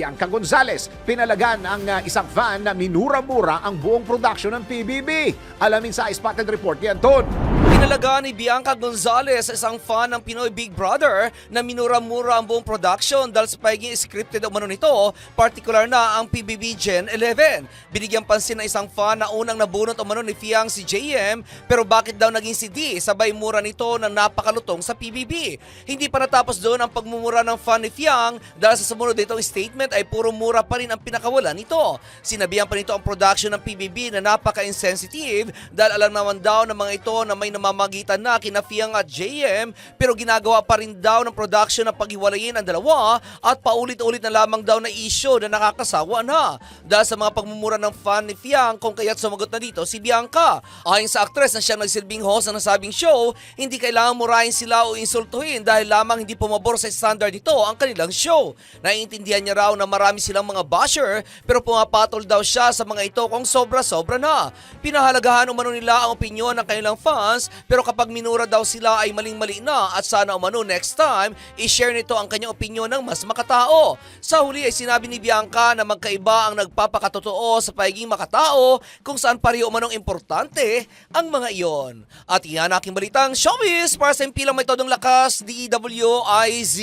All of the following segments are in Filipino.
Bianca Gonzalez. Pinalagan ang ah, isang fan na minura-mura ang buong production ng PBB. Alamin sa Spotted Report ni Anton. Pinalaga ni Bianca Gonzalez, isang fan ng Pinoy Big Brother, na minura-mura ang buong production dahil sa pagiging scripted umano nito, partikular na ang PBB Gen 11. Binigyan pansin ng isang fan na unang nabunot umano ni Fiang si JM, pero bakit daw naging si D sabay mura nito na napakalutong sa PBB? Hindi pa natapos doon ang pagmumura ng fan ni Fiang dahil sa sumunod nitong statement ay puro mura pa rin ang pinakawalan nito. Sinabihan pa nito ang production ng PBB na napaka-insensitive dahil alam naman daw ng mga ito na may namamagitan na kina Fiang at JM pero ginagawa pa rin daw ng production na paghiwalayin ang dalawa at paulit-ulit na lamang daw na issue na nakakasawa na. Dahil sa mga pagmumura ng fan ni Fiang kung kaya't sumagot na dito si Bianca. Ayon sa actress na siyang nagsilbing host ng nasabing show, hindi kailangan murahin sila o insultuhin dahil lamang hindi pumabor sa standard nito ang kanilang show. Naiintindihan niya raw na marami silang mga basher pero pumapatol daw siya sa mga ito kung sobra-sobra na. Pinahalagahan umano nila ang opinyon ng kanilang fans pero kapag minura daw sila ay maling-mali na at sana umano next time i-share nito ang kanyang opinyon ng mas makatao. Sa huli ay sinabi ni Bianca na magkaiba ang nagpapakatotoo sa pagiging makatao kung saan pareho umanong importante ang mga iyon. At iyan aking balitang showbiz para sa impilang may todong lakas DWIZ.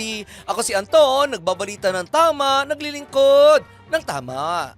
Ako si Anton, nagbabalita ng tama, naglilingkod ng tama.